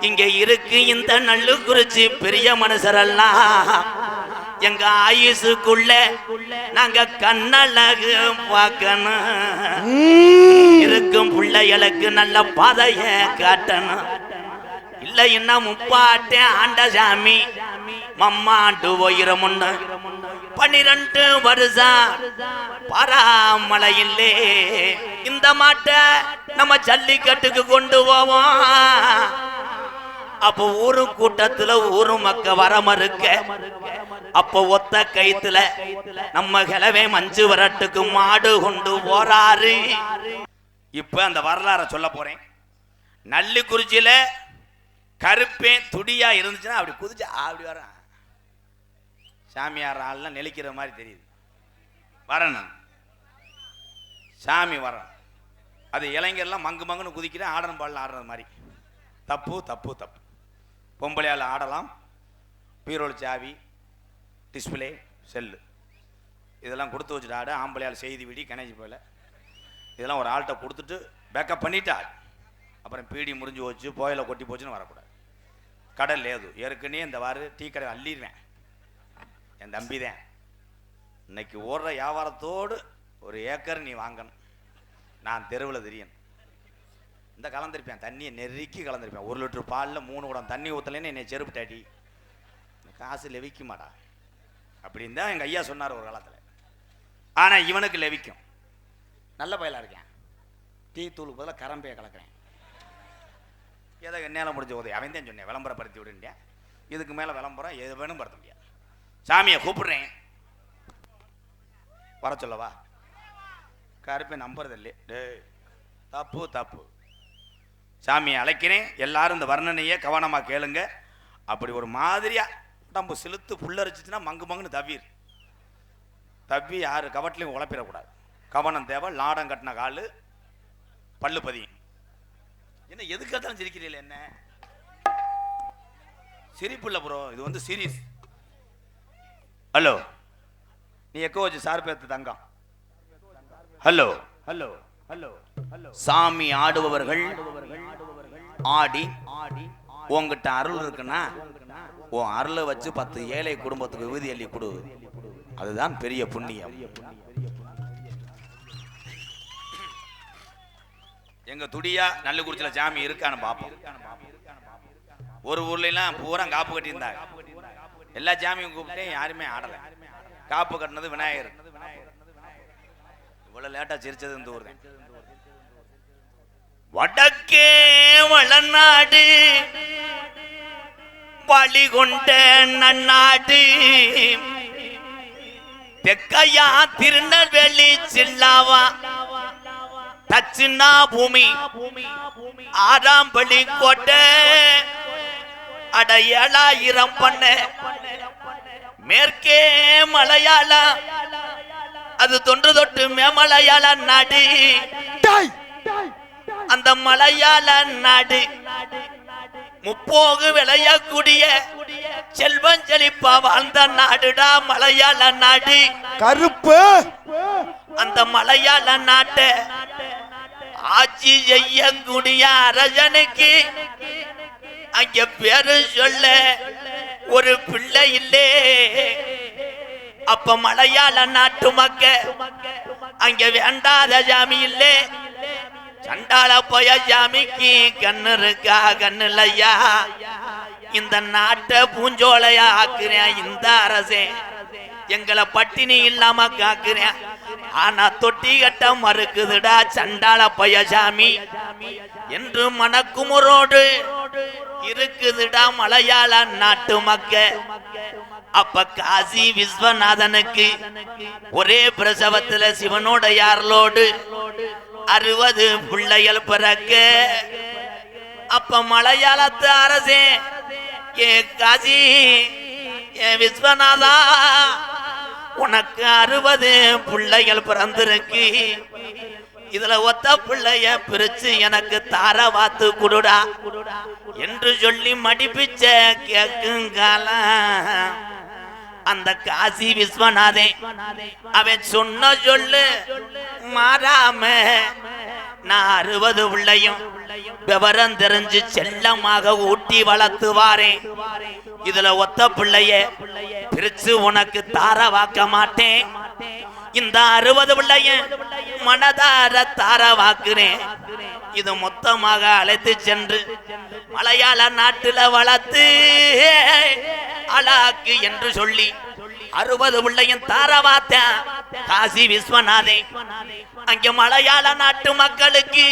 இங்க இருக்கு இந்த நல்லு குறிச்சி பெரிய மனுஷரெல்லாம். எங்க ஆயுசுக்குள்ள நாங்க கண்ணழகு பார்க்கணும். இருக்கும் பிள்ளைகளுக்கு நல்ல பாதைய காட்டணும். இல்லைன்னா முப்பாட்டே ஆண்டசாமி மம்மாண்டு போயிரமுன்னு பன்னிரண்டு வருஷம் பராமழையில்லே இந்த மாட்டை நம்ம ஜல்லிக்கட்டுக்கு கொண்டு போவோம். அப்போ ஒரு கூட்டத்துல ஒரு மக்க வர மறுக்க அப்ப ஒத்த கைத்துல நம்ம கிளவே மஞ்சு வரட்டுக்கு மாடு கொண்டு போறாரு. இப்ப அந்த வரலாற சொல்ல போறேன். நல்லிக்குறிச்சியில கருப்பேன் துடியா இருந்துச்சுன்னா அப்படி குதிச்சு அப்படி வரான் சாமியார் ஆள்லாம் நெளிக்கிற மாதிரி தெரியுது. வரணும் சாமி வரேன். அது இளைஞர்லாம் மங்கு மங்குன்னு குதிக்கிறேன் ஆடணும் பாடலாம் ஆடுறது மாதிரி. தப்பு தப்பு தப்பு. பொம்பளையால் ஆடலாம். பீரோல் சாவி டிஸ்பிளே செல்லு இதெல்லாம் கொடுத்து வச்சுட்டு ஆடு. ஆம்பளையால் செய்தி விடி கணேஜி போல இதெல்லாம் ஒரு ஆள்கிட்ட கொடுத்துட்டு பேக்கப் பண்ணிட்டா அப்புறம் பீடி முறிஞ்சு போச்சு போயில கொட்டி போச்சுன்னு வரக்கூடாது. கடை லேது. ஏற்கனவே இந்த வாரு டீ கடை அள்ளிடுவேன் என் தம்பி தான். இன்னைக்கு ஓடுற வியாபாரத்தோடு ஒரு ஏக்கர் நீ வாங்கணும். நான் தெருவில் தெரியணும். இந்த கலந்துருப்பேன் தண்ணியை நெருக்கி கலந்துருப்பேன். ஒரு லிட்டர் பாலில் மூணு குடம் தண்ணி ஊற்றலைன்னு என்னை செருப்பு டாடி காசு லெவிக்குமாடா. அப்படின்னு தான் எங்கள் ஐயா சொன்னார் ஒரு காலத்தில். ஆனால் இவனுக்கு லெவிக்கும். நல்ல பயலாக இருக்கேன். டீ தூளுக்கு பதிலாக கரம்பையை கலக்கிறேன். ஏதோ என்னால் முடிஞ்ச உதவி. அவன் தான் சொன்னேன் விளம்பரப்படுத்தி விடுன்றேன் இதுக்கு மேலே விளம்பரம் எது வேணும் படுத்த முடியாது. சாமியை கூப்பிடுறேன். வர சொல்லவா? கருப்பை நம்புறது டே டேய் தப்பு தப்பு. சாமியை அழைக்கிறேன். எல்லாரும் இந்த வர்ணனையை கவனமாக கேளுங்க. அப்படி ஒரு மாதிரியா உடம்பு செலுத்து புல்லரிச்சிச்சுன்னா மங்கு மங்குன்னு தவிர். தவி யாரு கவட்டிலையும் உழப்பிடக்கூடாது. கவனம் தேவை லாடம் கட்டின காலு பல்லு பதியும். என்ன எதுக்கு சிரிக்கிறீங்களே என்ன? சிரிப்பு இல்லை ப்ரோ இது வந்து சீரியஸ். ஹலோ நீ எக்கோ வச்சு சார் பேர்த்து தங்கம். ஹலோ ஹலோ சாமி ஆடுபவர்கள் ஆடி உங்ககிட்ட அருள் இருக்குன்னா உன் அருளை வச்சு பத்து ஏழை குடும்பத்துக்கு விபூதி அள்ளி கொடு. அதுதான் பெரிய புண்ணியம். எங்க துடியா நல்லுக்குறிச்சியில சாமி இருக்கான்னு பார்ப்போம் ஒரு ஊர்ல எல்லாம் பூரா காப்பு கட்டியிருந்தாங்க. எல்லா சாமியும் கூப்பிட்டேன் யாருமே ஆடல. காப்பு கட்டினது விநாயகர். இவ்வளவு லேட்டா சிரிச்சது இந்த ஊர் வடக்கே வளநாடு பழி கொண்ட நன்னாடு. தெக்கையா திருநெல்வேலி சில்லாவா தச்சுனா பூமி ஆறாம் பலி கோட்டை. அட ஏழாயிரம் பண்ண மேற்கே மலையாள அது தொன்று தொட்டு மேமலையாள நாடு. அந்த மலையாள நாடு. முப்போகு விளையக்கூடிய செல்வம் செழிப்பா வாழ்ந்த நாடுடா மலையாள நாடு. கருப்பு. அந்த மலையாள நாட்டை ஆட்சி செய்யக்கூடிய அரசனுக்கு அங்க பேரு சொல்ல ஒரு பிள்ளை இல்லே. அப்ப மலையாள நாட்டு மக்க அங்க வேண்டாத ஜாமி இல்லே. சண்டால போய ஜாமிக்கு கண்ணு இருக்கா கண்ணு இல்லையா? இந்த நாட்டை பூஞ்சோலையா ஆக்குறேன் இந்த அரசே. எங்களை பட்டினி இல்லாம காக்குறேன். ஆனா தொட்டி கட்ட மறுக்குதுடா சண்டால பயசாமி என்று மணக்குமுறோடு இருக்குதுடா மலையாள நாட்டு மக்க அப்ப காசி விஸ்வநாதனுக்கு ஒரே பிரசவத்துல சிவனோட யார்லோடு அறுபது பிள்ளைகள் பிறக்க. அப்ப மலையாளத்து அரசே ஏ காசி ஏ விஸ்வநாதா உனக்கு அறுபது பிள்ளைகள் பிறந்திருக்கு. இதுல ஒத்த பிள்ளைய பிரிச்சு எனக்கு தார வாத்து குடுடா. என்று சொல்லி மடிப்பிச்ச கேக்குங்கால. அந்த காசி விஸ்வநாதே அவன் சொன்ன சொல்லு. மாறாம நான் அறுபது பிள்ளையும் விவரம் தெரிஞ்சு செல்லமாக ஊட்டி வளர்த்துவாரே. இதுல ஒத்த பிள்ளைய பிரிச்சு உனக்கு தார வாக்க மாட்டேன். இந்த அறுபது பிள்ளைய மனதார தார வாக்குறேன் இது மொத்தமாக அழைத்து சென்று மலையாள நாட்டுல வளர்த்து அழாக்கு என்று சொல்லி அறுபது பிள்ளையும் தாரவாத்த காசி விஸ்வநாதே. அங்க மலையாள நாட்டு மக்களுக்கு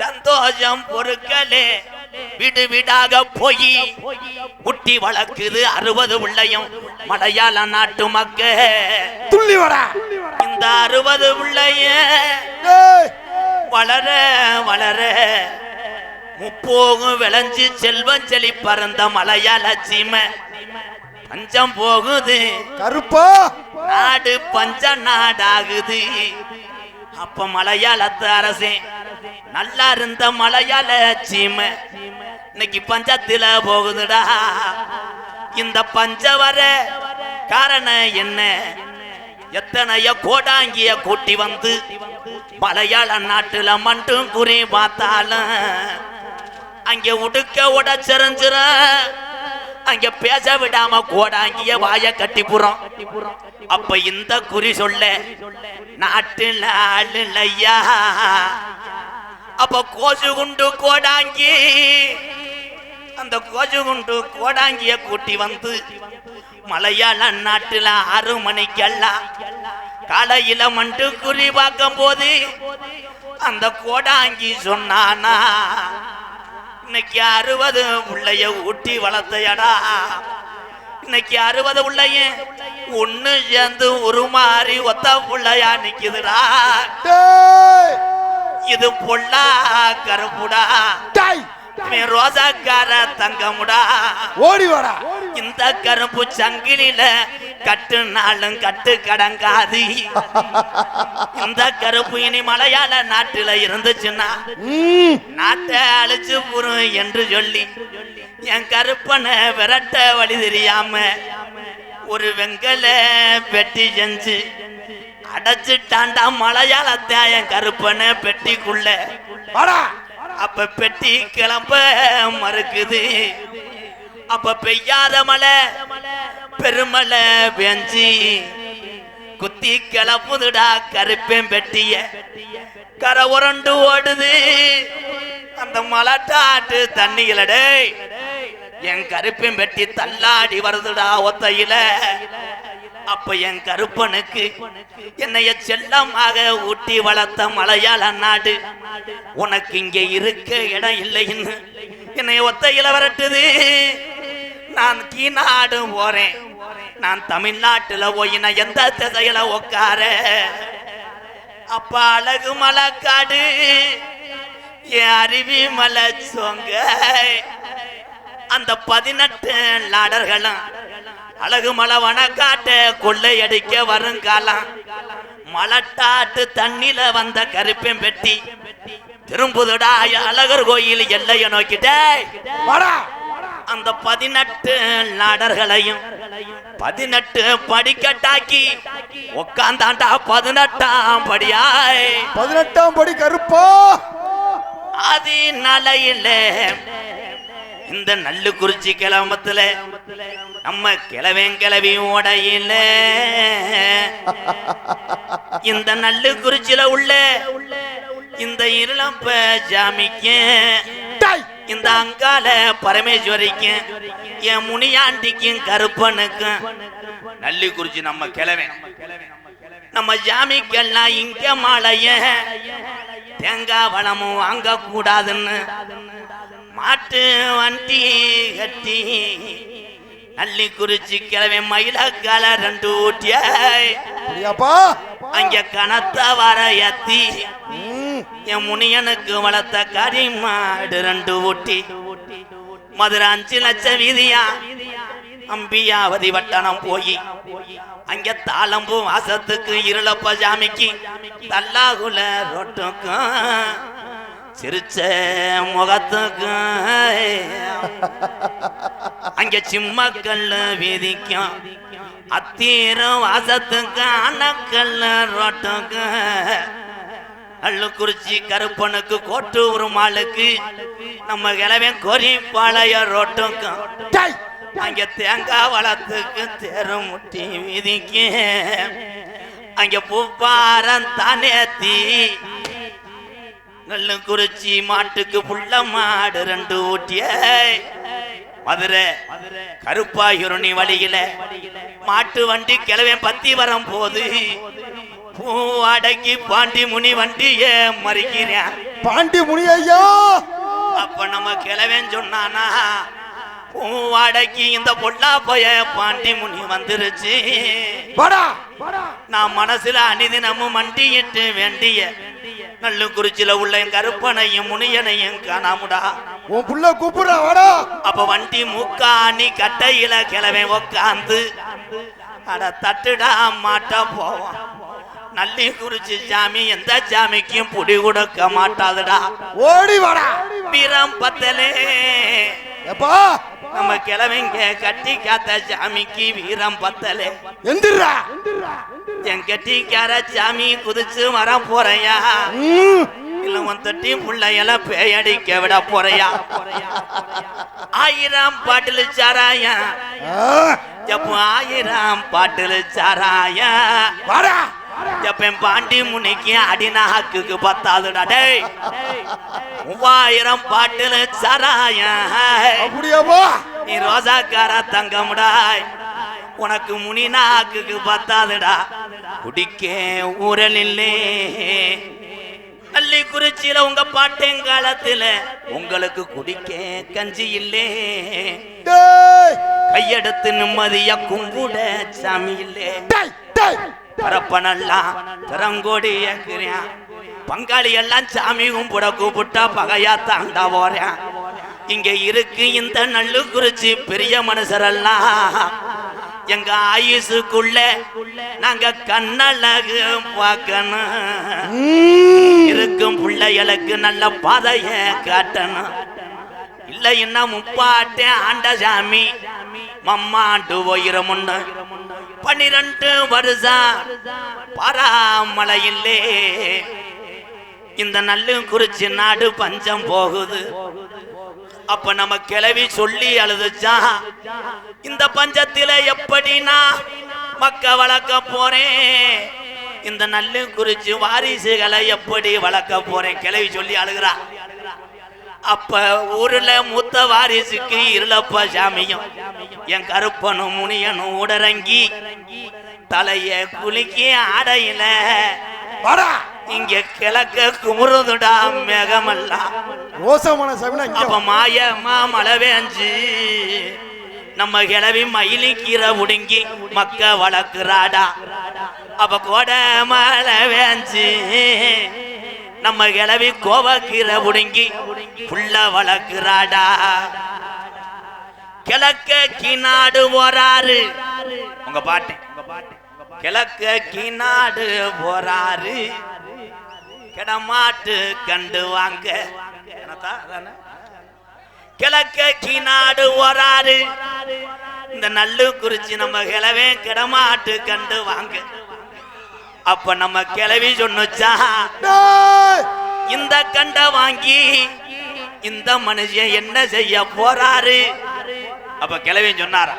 சந்தோஷம் பொருட்களே வீடு வீடாக போய் குட்டி வளர்க்குது அறுபது பிள்ளையும் மலையாள நாட்டு மக்க துள்ளி இந்த அறுபது பிள்ளைய வளர வளர முப்போகும் விளைஞ்சு செல்வம் செழி பறந்த மலையாள சீமை. பஞ்சம் போகுது. கருப்பா? நாடு பஞ்ச நாடாகுது. அப்ப மலையாளத்து அரசே நல்லா இருந்த மலையாள சீமை இன்னைக்கு பஞ்சத்துல போகுதுடா. இந்த பஞ்ச வர காரணம் என்ன? எத்தனைய கோடாங்கிய கூட்டி வந்து மலையாள நாட்டுல மட்டும் குறி பார்த்தாலும் அங்க உடுக்க உடச்செறிஞ்சிர அங்க பேச விடாம கோடாங்கிய வாய கட்டி புறோம். அப்ப இந்த குறி சொல்ல நாட்டுல ஆளு இல்லையா அப்ப கோசு குண்டு கோடாங்கி அந்த கோசு குண்டு கோடாங்கிய கூட்டி வந்து மலையாள நாட்டுல ஆறு மணிக்கெல்லாம் காலையில மண்டு குறி பார்க்கும் போது அந்த கோடாங்கி சொன்னானா இன்னைக்கு அறுபது உள்ளைய ஊட்டி வளர்த்தையடா. இன்னைக்கு அறுபது உள்ளைய ஒண்ணு சேர்ந்து உருமாறி ஒத்த புள்ளையா நிக்குதுடா. இது பொல்லா கருப்புடா. ரோசாக்கார தங்கமுடா. ஓடி வாடா. இந்த கருப்பு சங்கிலில கட்டு நாளும் கட்டு கடங்காது. இந்த கருப்பு இனி மலையாள நாட்டுல இருந்துச்சுன்னா நாட்டை அழிச்சு புரும் என்று சொல்லி என் கருப்பனை விரட்ட வழி தெரியாம ஒரு வெங்கல பெட்டி செஞ்சு அடைச்சிட்டாண்டா மலையாளத்தை என் கருப்பனை பெட்டிக்குள்ள. அப்ப பெட்டி கிளம்ப மறுக்குது. அப்ப பெய்யாத மழை பெருமலை பெஞ்சி குத்தி கிளப்புதுடா கருப்பேன் பெட்டிய. கரை உரண்டு ஓடுது. அந்த மலட்டாட்டு தண்ணிகளடே டேய் என் கருப்பேன் பெட்டி தள்ளாடி வருதுடா ஒத்தையில. அப்ப என் கருப்பனுக்கு என்னைய செல்லமாக ஊட்டி வளர்த்த மலையாள நாடு. உனக்கு இங்க இருக்க இடம் இல்லைன்னு என்னைய ஒத்தையில வரட்டுது. நான் கீநாடு போறேன். நான் தமிழ்நாட்டுல போய் நான் எந்த திசையில உக்கார அப்ப அழகு மலைக்காடு என் அருவி மலை சொங்க அந்த பதினெட்டு லாடர்களும் அழகு மலை வனக்காட்ட கொள்ளையடிக்க வருங்காலம். மலட்டாட்டு தண்ணில வந்த கருப்பேன் பெட்டி. திரும்புதுடா அழகர் கோயில் எல்லைய நோக்கிட்டே. அந்த பதினெட்டு லாடர்களையும் பதினெட்டு படிக்கட்டாக்கி உக்காந்தாண்டா பதினெட்டாம் படியாய். பதினெட்டாம் படி கருப்பா. ஆதி நலையில இந்த நல்லு குறிச்சி கிளம்பத்துல நம்ம கிளவன் கிளவி ஓடையில இந்த நல்லு குறிச்சில உள்ள இந்த இருளம்ப ஜாமிக்கு இந்த அங்கால பரமேஸ்வரிக்கும் என் முனியாண்டிக்கும் கருப்பனுக்கும் நல்லி குறிச்சி நம்ம கிளவன் நம்ம ஜாமிக்கெல்லாம் இங்க மாலைய தேங்காய் வளமும் வாங்க கூடாதுன்னு மாட்டு வண்டி கட்டி அள்ளி குறிச்சி கிளவி மயிலக்கால ரெண்டு ஊட்டியாய். அங்க கனத்த வர எத்தி என் முனியனுக்கு வளர்த்த கறி மாடு ரெண்டு ஊட்டி. மதுரை அஞ்சு லட்சம் வீதியா அம்பியாவதி வட்டணம் போய். அங்க தாளம்பூ வாசத்துக்கு இருளப்ப ஜாமிக்கு. தல்லாகுல ரொட்டுக்கும் சிரிச்ச முகத்துக்கும். அங்க சிம்மக்கல்லு வீதிக்கும். அத்தீரம் வாசத்துக்கு அணக்கல்ல ரொட்டுக்கும். அள்ளுக்குறிச்சி கருப்பனுக்கு கோட்டு உருமாளுக்கு நம்ம கிளவன் கோரிப்பாளைய ரோட்டுக்கும் அங்க தேங்காய் வளத்துக்கு தேரு முட்டி வீதிக்கு. அங்க பூப்பாரம் தானேத்தி நல்ல குறிச்சி மாட்டுக்கு புள்ள மாடு ரெண்டு ஊட்டிய. மதுரை கருப்பாயுருணி வழியில மாட்டு வண்டி கிளவன் பத்தி வரும் போது பூ அடக்கி பாண்டி முனி வண்டிய மறிக்கிறேன். பாண்டி முனி ஐயா. அப்ப நம்ம கிளவன் சொன்னானா பூவாடைக்கு இந்த பொல்லா போய பாண்டி முனி வந்துருச்சு. நான் மனசுல அனிதினமும் மண்டியிட்டு வேண்டிய நல்ல குறிச்சில உள்ள என் கருப்பனையும் முனியனையும் காணாமுடா. உன் புள்ள கூப்பிடுறா வாடா. அப்ப வண்டி மூக்காணி கட்டையில கிளவை உக்காந்து அட தட்டுடா மாட்டா போவான் நல்லி குறிச்சி சாமி எந்த சாமிக்கும் புடி கொடுக்க மாட்டாதுடா. ஓடி வாடா. வீரம் பத்தலே. எப்பா? நம்ம கிழவங்க கட்டி காத்த சாமிக்கு வீரம் பத்தலே. எந்திரா. என் கட்டிக்கார சாமி குதிச்சு வர போறையா? இல்ல உன் தொட்டி பிள்ளையெல்லாம் பேயடிக்க விட போறையா? ஆயிரம் பாட்டில் சாராயா? எப்போ ஆயிரம் பாட்டில் சாராயா? வாடா. எப்ப பாண்டி முனிக்கு அடிநாக்குக்கு பத்தாதுடா. டேய் மூவாயிரம் பாட்டில் சாராயா அப்படியாப்பா நீ ரோசாக்கார தங்கமுடாய் உனக்கு முனி நாக்குக்கு பத்தாதுடா. குடிக்க அள்ளி குறிச்சியில உங்க பாட்டேங்காலத்துல உங்களுக்கு குடிக்க கஞ்சி இல்லே. கையெடுத்து நிம்மதியா கும்பிட சாமி இல்லே. பரப்பனெல்லாம் திறங்கோடி ஏக்குறேன் பங்காளி எல்லாம் சாமி கும்பிட கூப்பிட்டா பகையா தாண்டா போறேன் இங்க இருக்கு இந்த நல்லு குறிச்சி பெரிய மனுஷரெல்லாம். எங்க ஆயுசுக்குள்ள நாங்க கண்ணழகு பார்க்கணும். இருக்கும் பிள்ளைகளுக்கு நல்ல பாதைய காட்டணும். இல்ல என்ன முப்பாட்டேன் ஆண்ட சாமி மம்மாண்டு போயிரமுன்னு பன்னிரண்டு வருஷம் பராமலையிலே இந்த நல்லு குறிச்சி நாடு பஞ்சம் போகுது. அப்ப நம்ம கிளவி சொல்லி அழுதுச்சா? இந்த பஞ்சத்தில எப்படினா மக்க வளர்க்க போறேன்? இந்த நல்லு குறிச்சி வாரிசுகளை எப்படி வளர்க்க போறேன்? கிளவி சொல்லி அழுகிறா. அப்ப ஊர்ல மூத்த வாரிசுக்கு இருளப்ப சாமியும் என் கருப்பனும் முனியனும் உடறங்கி தலைய குலுக்கி ஆடையில இங்க கிழக்க குமுறுதுடா மேகமெல்லாம் ரோசமான சாமினா இங்க அப்ப. மாயமா மழை வேஞ்சு நம்ம கிளவி மயிலி கீரை உடுங்கி மக்க வளர்க்குறாடா. அப்ப கோடை மழை வேஞ்சு நம்ம கிளவி கோவக்கீரை உடுங்கி புள்ள வளர்க்குறாடா. கிழக்க கிநாடு போறாரு. உங்க பாட்டு. கிழக்க கிநாடு போறாரு. கிடமாட்டு கண்டு வாங்க. கிழக்க கிநாடு வராரு இந்த நல்லு குறிச்சி நம்ம கிளவே கிடமாட்டு கண்டு வாங்க. அப்ப நம்ம கிளவி சொன்னுச்சா? இந்த கண்ட வாங்கி இந்த மனுஷன் என்ன செய்ய போறாரு? அப்ப கிளவியும் சொன்னாரா?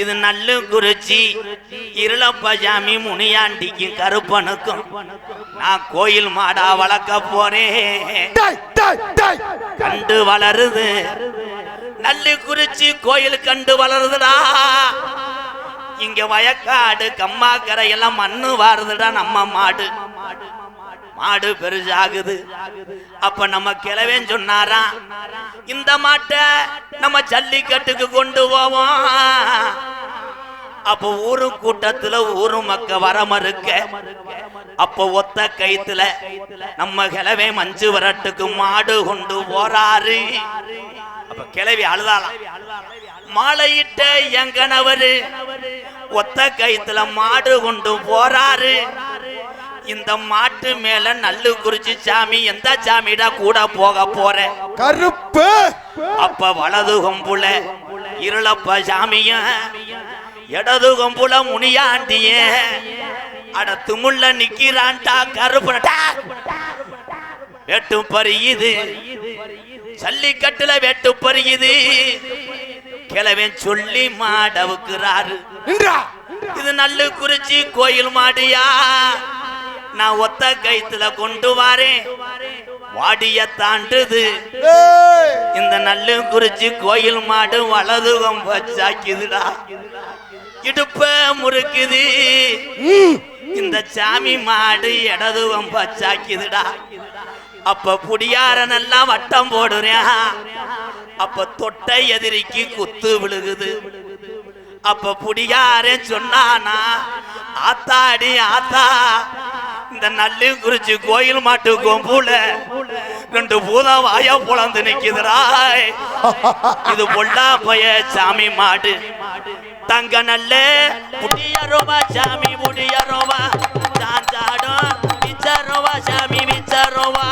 இது நல்லு குறிச்சி இருளப்பஜாமி முனியாண்டிக்கும் கருப்பனுக்கும் நான் கோயில் மாடா வளர்க்க போறேன். கண்டு வளருது. நல்லு குறிச்சி கோயில் கண்டு வளருதுடா. இங்க வயக்காடு கம்மாக்கரை எல்லாம் மண்ணு வாருதுடா நம்ம மாடு. மாடு பெருசாகுது. அப்ப நம்ம கிளவேன் சொன்னாரா இந்த மாட்டை நம்ம ஜல்லிக்கட்டுக்கு கொண்டு போவோம். அப்ப ஊரு கூட்டத்துல ஊரு மக்க வர மறுக்க அப்ப ஒத்த கைத்துல நம்ம கிளவே மஞ்சு வரட்டுக்கு மாடு கொண்டு போறாரு. அப்ப கிளவி அழுதாலாம் மாலையிட்ட எங்கனவரு கணவரு ஒத்த கயத்துல மாடு கொண்டு போறாரு. இந்த மாட்டு மேல நல்லு குறிச்சி சாமி எந்த சாமிடா கூட போக போற? கருப்பு! அப்ப வலது கொம்புல இருளப்ப சாமிய இடது கொம்புல முனியாண்டிய அட துமுள்ள நிக்கிறான்டா கருப்புடா வெட்டும் பறியுது. ஜல்லிக்கட்டுல வெட்டு பறியுது. கிழவன் சொல்லி மாடவுக்குறாரு. இது நல்லு குறிச்சி கோயில் மாடியா? நான் ஒத்த கைத்துல கொண்டு வாரேன். வாடிய தாண்டுது. இந்த நல்லு குறிச்சி கோயில் மாடு வலது கொம்ப சாக்கிதுடா இடுப்ப முறுக்குது. இந்த சாமி மாடு இடது கொம்ப சாக்கிதுடா அப்ப புடியாரனெல்லாம் வட்டம் போடுறேன். அப்ப தொட்டை எதிரிக்கு குத்து விழுகுது. அப்ப புடியாரன் சொன்னானா ஆத்தாடி ஆத்தா இந்த நல்லு குறிச்சி கோயில் மாட்டு கொம்புல ரெண்டு பூதம் வாயா புலந்து நிக்குதுராய் இது பொல்லா பைய சாமி மாடு. தங்க நல்ல புடியரோவா சாமி புடியரோவா. சாஞ்சாடும் பிச்சரோவா சாமி பிச்சரோவா